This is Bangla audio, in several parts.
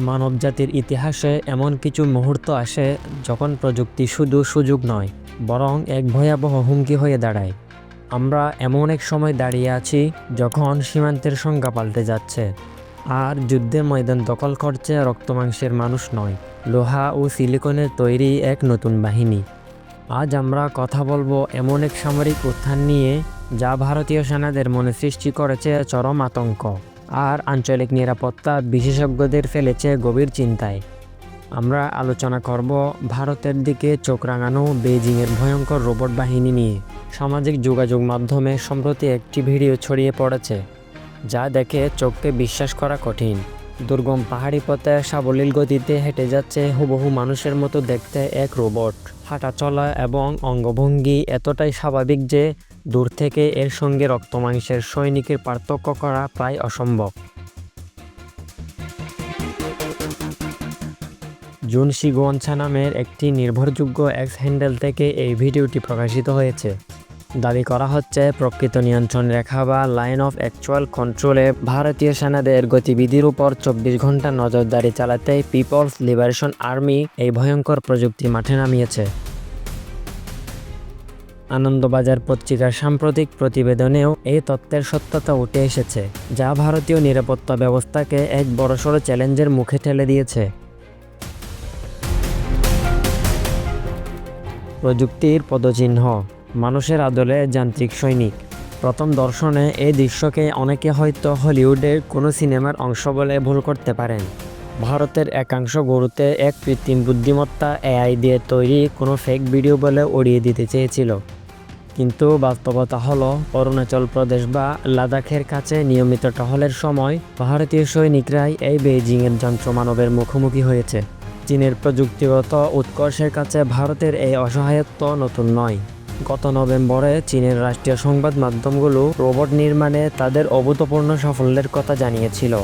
মানবজাতির ইতিহাসে এমন কিছু মুহূর্ত আসে যখন প্রযুক্তি শুধু সুযোগ নয়, বরং এক ভয়াবহ হুমকি হয়ে দাঁড়ায়। আমরা এমন এক সময় দাঁড়িয়ে আছি যখন সীমান্তের সংজ্ঞা পাল্টে যাচ্ছে। আর যুদ্ধের ময়দান দখল করছে রক্তমাংসের মানুষ নয়, লোহা ও সিলিকনের তৈরি এক নতুন বাহিনী। আজ আমরা কথা বলব এমন এক সামরিক উত্থান নিয়ে যা ভারতীয় সেনাদের মনে সৃষ্টি করেছে চরম আতঙ্ক। আর আঞ্চলিক নিরাপত্তা বিশেষজ্ঞদের ফেলেছে গভীর চিন্তায়। আমরা আলোচনা করব ভারতের দিকে চোখ রাঙানো বেজিংয়ের ভয়ঙ্কর রোবট বাহিনী নিয়ে। সামাজিক যোগাযোগ মাধ্যমে সম্প্রতি একটি ভিডিও ছড়িয়ে পড়েছে, যা দেখে চোখকে বিশ্বাস করা কঠিন। দুর্গম পাহাড়ি পথে সাবলীল গতিতে হেঁটে যাচ্ছে হুবহু মানুষের মতো দেখতে এক রোবট। হাঁটা চলা এবং অঙ্গভঙ্গি এতটাই স্বাভাবিক যে দূর থেকে এর সঙ্গে রক্তমাংসের সৈনিকের পার্থক্য করা প্রায় অসম্ভব। জুন শিগোয়ানছা নামের একটি নির্ভরযোগ্য এক্স হ্যান্ডেল থেকে এই ভিডিওটি প্রকাশিত হয়েছে। দাবি করা হচ্ছে, প্রকৃত নিয়ন্ত্রণ রেখা বা লাইন অফ অ্যাকচুয়াল কন্ট্রোলে ভারতীয় সেনাদের গতিবিধির উপর চব্বিশ ঘণ্টা নজরদারি চালাতে পিপলস লিবারেশন আর্মি এই ভয়ঙ্কর প্রযুক্তি মাঠে নামিয়েছে। আনন্দবাজার পত্রিকার সাম্প্রতিক প্রতিবেদনেও এই তত্ত্বের সত্যতা উঠে এসেছে, যা ভারতীয় নিরাপত্তা ব্যবস্থাকে এক বড়সড় চ্যালেঞ্জের মুখে ঠেলে দিয়েছে। প্রযুক্তির পদচিহ্ন, মানুষের আদলে যান্ত্রিক সৈনিক। প্রথম দর্শনে এই দৃশ্যকে অনেকে হয়তো হলিউডের কোনো সিনেমার অংশ বলে ভুল করতে পারেন। ভারতের একাংশ গরুতে এক কৃত্রিম বুদ্ধিমত্তা এআই দিয়ে তৈরি কোনো ফেক ভিডিও বলে উড়িয়ে দিতে চেয়েছিল। কিন্তু বাস্তবতা হলো, অরুণাচল প্রদেশ বা লাদাখের কাছে নিয়মিত টহলের সময় ভারতীয় সৈনিকরাই এই বেইজিংয়ের যন্ত্র মানবের মুখোমুখি হয়েছে। চীনের প্রযুক্তিগত উৎকর্ষের কাছে ভারতের এই অসহায়ত্ব নতুন নয়। গত নভেম্বরে চীনের রাষ্ট্রীয় সংবাদ মাধ্যমগুলো রোবট নির্মাণে তাদের অভূতপূর্ণ সাফল্যের কথা জানিয়েছিল।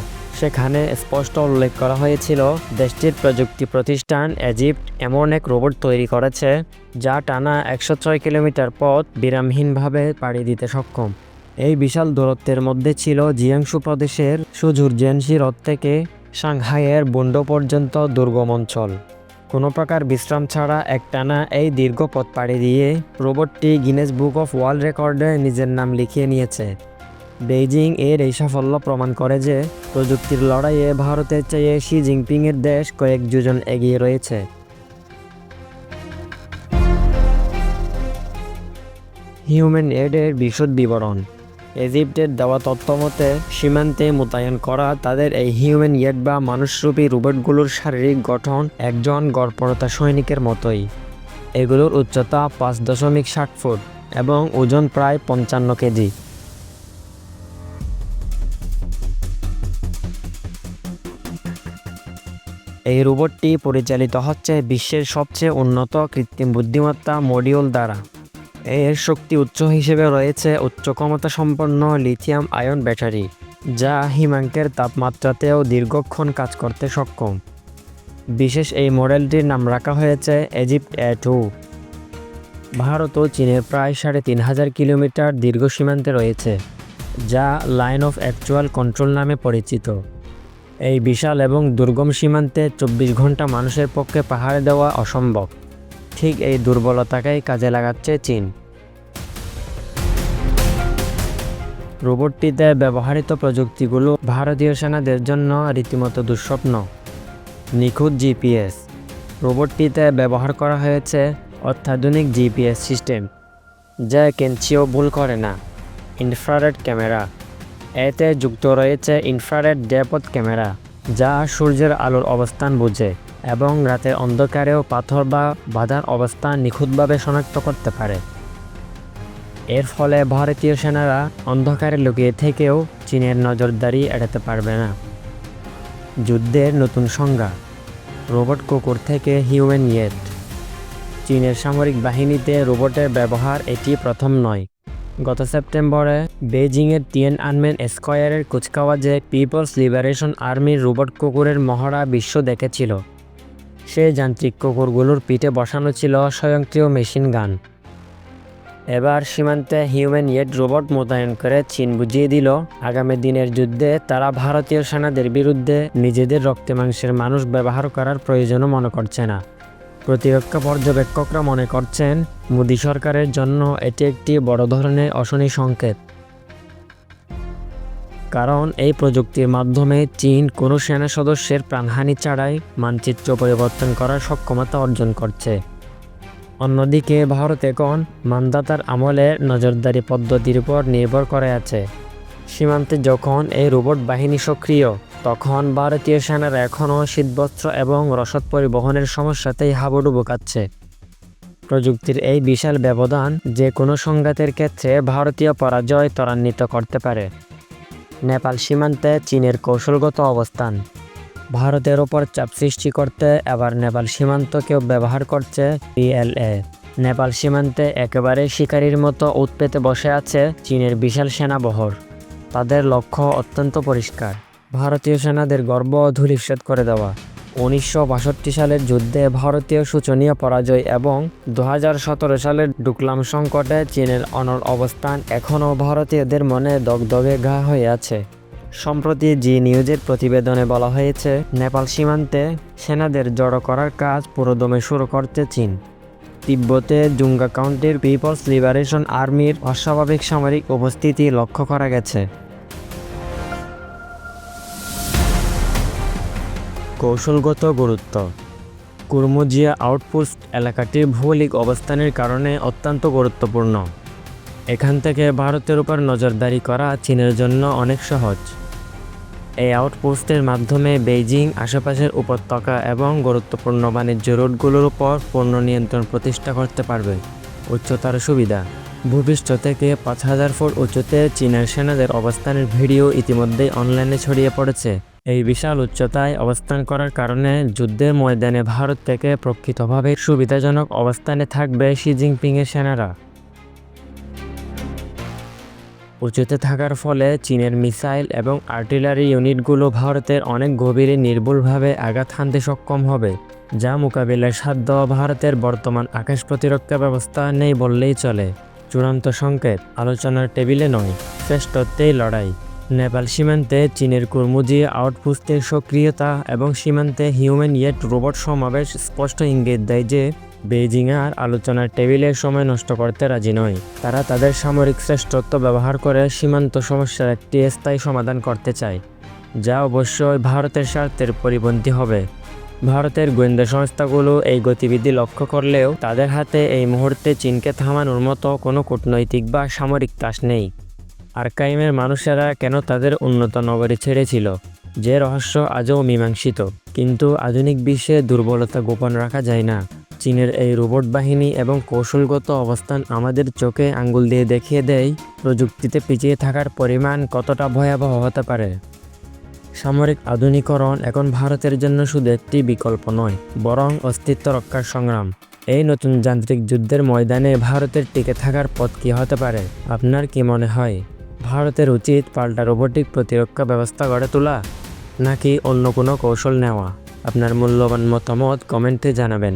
সেখানে স্পষ্ট উল্লেখ করা হয়েছিল, দেশটির প্রযুক্তি প্রতিষ্ঠান ইজিপ্ট এমন এক রোবট তৈরি করেছে, যা টানা একশো ছয় কিলোমিটার পথ বিরামহীনভাবে পাড়ি দিতে সক্ষম। এই বিশাল দূরত্বের মধ্যে ছিল জিয়াংশু প্রদেশের সুজুর জেনসি হ্রদ থেকে সাংহাইয়ের বুন্ডো পর্যন্ত দুর্গম অঞ্চল। কোনো প্রকার বিশ্রাম ছাড়া একটানা এই দীর্ঘ পথ পাড়ি দিয়ে রোবটটি গিনেস বুক অফ ওয়ার্ল্ড রেকর্ডে নিজের নাম লিখিয়ে নিয়েছে। বেইজিং এর এই সাফল্য প্রমাণ করে যে প্রযুক্তির লড়াইয়ে ভারতের চেয়ে শি জিনপিংয়ের দেশ কয়েক যোজন এগিয়ে রয়েছে। হিউম্যান এডের বিশদ বিবরণ। ইজিপ্টের দেওয়া তথ্য মতে, সীমান্তে মোতায়েন করা তাদের এই হিউম্যান ইয়েড বা মানুষরূপী রোবটগুলোর শারীরিক গঠন একজন গড়পড়তা সৈনিকের মতোই। এগুলোর উচ্চতা পাঁচ দশমিক ষাট ফুট এবং ওজন প্রায় পঞ্চান্ন কেজি। এই রোবটটি পরিচালিত হচ্ছে বিশ্বের সবচেয়ে উন্নত কৃত্রিম বুদ্ধিমত্তা মডিউল দ্বারা। এর শক্তি উৎস হিসেবে রয়েছে উচ্চ ক্ষমতা সম্পন্ন লিথিয়াম আয়ন ব্যাটারি, যা হিমাঙ্কের তাপমাত্রাতেও দীর্ঘক্ষণ কাজ করতে সক্ষম। বিশেষ এই মডেলটির নাম রাখা হয়েছে এজিপ্ট এ টু। ভারত ও চীনের প্রায় সাড়ে তিন হাজার কিলোমিটার দীর্ঘ সীমান্তে রয়েছে, যা লাইন অফ অ্যাকচুয়াল কন্ট্রোল নামে পরিচিত। এই বিশাল এবং দুর্গম সীমান্তে চব্বিশ ঘণ্টা মানুষের পক্ষে পাহাড়ে দেওয়া অসম্ভব। ঠিক এই দুর্বলতাকেই কাজে লাগাচ্ছে চীন। রোবটটিতে ব্যবহৃত প্রযুক্তিগুলো ভারতীয় সেনাদের জন্য রীতিমতো দুঃস্বপ্ন। নিখুঁত জিপিএস। রোবটটিতে ব্যবহার করা হয়েছে অত্যাধুনিক জিপিএস সিস্টেম, যা কেঞ্চিও ভুল করে না। Infrared camera. এতে যুক্ত রয়েছে ইনফ্রারেড ডেপথ ক্যামেরা। যা সূর্যের আলোর অবস্থান বোঝে এবং রাতের অন্ধকারেও পাথর বা বাধার অবস্থান নিখুঁতভাবে শনাক্ত করতে পারে। এর ফলে ভারতীয় সেনারা অন্ধকারে লুকিয়ে থেকেও চীনের নজরদারি এড়াতে পারবে না। যুদ্ধের নতুন সংজ্ঞা, রোবট কুকুর থেকে হিউম্যান ইয়েট চীনের সামরিক বাহিনীতে রোবটের ব্যবহার এটি প্রথম নয়। গত সেপ্টেম্বরে বেজিংয়ের টিয়েন আনমেন স্কোয়ারের কুচকাওয়াজে পিপলস লিবারেশন আর্মির রোবট কুকুরের মহড়া বিশ্ব দেখেছিল। সে যান্ত্রিক কুকুরগুলোর পিঠে বসানো ছিল স্বয়ংক্রিয় মেশিন গান। এবার সীমান্তে হিউম্যান ইয়েড রোবট মোতায়েন করে চীন বুঝিয়ে দিল, আগামী দিনের যুদ্ধে তারা ভারতীয় সেনাদের বিরুদ্ধে নিজেদের রক্তে মাংসের মানুষ ব্যবহার করার প্রয়োজনও মনে করছে না। প্রতিরক্ষা পর্যবেক্ষকরা মনে করছেন, মোদী সরকারের জন্য এটি একটি বড় ধরনের অশনি সংকেত। কারণ এই প্রযুক্তির মাধ্যমে চীন কোনো সেনা সদস্যের প্রাণহানি ছাড়াই মানচিত্র পরিবর্তন করার সক্ষমতা অর্জন করছে। অন্যদিকে ভারত এখন মানদাতার আমলে নজরদারি পদ্ধতির উপর নির্ভর করে আছে। সীমান্তে যখন এই রোবট বাহিনী সক্রিয় তখন ভারতীয় সেনারা এখনও শীতবস্ত্র এবং রসদ পরিবহনের সমস্যাতেই হাবুডুবু কাচ্ছে প্রযুক্তির এই বিশাল ব্যবধান যে কোনো সংঘাতের ক্ষেত্রে ভারতীয় পরাজয় ত্বরান্বিত করতে পারে। নেপাল সীমান্তে চীনের কৌশলগত অবস্থান। ভারতের ওপর চাপ সৃষ্টি করতে এবার নেপাল সীমান্তকেও ব্যবহার করছে পিএলএ। নেপাল সীমান্তে একেবারে শিকারীর মতো উৎপেতে বসে আছে চীনের বিশাল সেনাবহর। তাদের লক্ষ্য অত্যন্ত পরিষ্কার। ভারতীয় সেনাদের গর্ব ধূলিসাৎ করে দেওয়া। উনিশশো বাষট্টি সালের যুদ্ধে ভারতীয় শোচনীয় পরাজয় এবং দু হাজার সতেরো সালের ডুকলাম সংকটে চীনের অনর অবস্থান এখনও ভারতীয়দের মনে দগদগে ঘা হয়ে আছে। সম্প্রতি জি নিউজের প্রতিবেদনে বলা হয়েছে, নেপাল সীমান্তে সেনাদের জড়ো করার কাজ পুরোদমে শুরু করতে চীন। তিব্বতে জুঙ্গা কাউন্টির পিপলস লিবারেশন আর্মির অস্বাভাবিক সামরিক উপস্থিতি লক্ষ্য করা গেছে। কৌশলগত গুরুত্ব। কুরমুজিয়া আউটপোস্ট এলাকাটির ভৌগোলিক অবস্থানের কারণে অত্যন্ত গুরুত্বপূর্ণ। এখান থেকে ভারতের উপর নজরদারি করা চীনের জন্য অনেক সহজ। এই আউটপোস্টের মাধ্যমে বেইজিং আশেপাশের উপত্যকা এবং গুরুত্বপূর্ণ বাণিজ্য রুটগুলোর উপর পূর্ণ নিয়ন্ত্রণ প্রতিষ্ঠা করতে পারবে। উচ্চতার সুবিধা। ভূপৃষ্ঠ থেকে পাঁচ হাজার ফুট উঁচুতে চীনের সেনাদের অবস্থানের ভিডিও ইতিমধ্যেই অনলাইনে ছড়িয়ে পড়েছে। এই বিশাল উচ্চতায় অবস্থান করার কারণে যুদ্ধের ময়দানে ভারত থেকে প্রকৃতভাবে সুবিধাজনক অবস্থানে থাকবে শি জিনপিংয়ের সেনারা। উঁচুতে থাকার ফলে চীনের মিসাইল এবং আর্টিলারি ইউনিটগুলো ভারতের অনেক গভীরে নির্ভুলভাবে আঘাত হানতে সক্ষম হবে, যা মোকাবিলায় সাধ্য ভারতের বর্তমান আকাশ প্রতিরক্ষা ব্যবস্থা নেই বললেই চলে। চূড়ান্ত সংকেত, আলোচনার টেবিলে নয়, শ্রেষ্ঠত্বেই লড়াই। নেপাল সীমান্তে চীনের কুর্মুজি আউটপোস্টের সক্রিয়তা এবং সীমান্তে হিউম্যান ইয়েট রোবট সমাবেশ স্পষ্ট ইঙ্গিত দেয় যে, বেইজিং আর আলোচনার টেবিলের সময় নষ্ট করতে রাজি নয়। তারা তাদের সামরিক শ্রেষ্ঠত্ব ব্যবহার করে সীমান্ত সমস্যার একটি স্থায়ী সমাধান করতে চায়, যা অবশ্যই ভারতের স্বার্থের পরিপন্থী হবে। ভারতের গোয়েন্দা সংস্থাগুলো এই গতিবিধি লক্ষ্য করলেও তাদের হাতে এই মুহূর্তে চীনকে থামানোর মতো কোনো কূটনৈতিক বা সামরিক তাস নেই। আর্কাইমের মানুষেরা কেন তাদের উন্নত নগরী ছেড়েছিল? যে রহস্য আজও মীমাংসিত। কিন্তু আধুনিক বিশ্বে দুর্বলতা গোপন রাখা যায় না। চীনের এই রোবট বাহিনী এবং কৌশলগত অবস্থান আমাদের চোখে আঙ্গুল দিয়ে দেখিয়ে দেয়, প্রযুক্তিতে পিছিয়ে থাকার পরিমাণ কতটা ভয়াবহ হতে পারে। সামরিক আধুনিকরণ এখন ভারতের জন্য শুধু একটি বিকল্প নয়, বরং অস্তিত্ব রক্ষার সংগ্রাম। এই নতুন যান্ত্রিক যুদ্ধের ময়দানে ভারতের টিকে থাকার পথ কী হতে পারে? আপনার কি মনে হয়? ভারতের উচিত পাল্টা রোবটিক প্রতিরক্ষা ব্যবস্থা গড়ে তোলা, নাকি অন্য কোনো কৌশল নেওয়া? আপনার মূল্যবান মতামত কমেন্টে জানাবেন।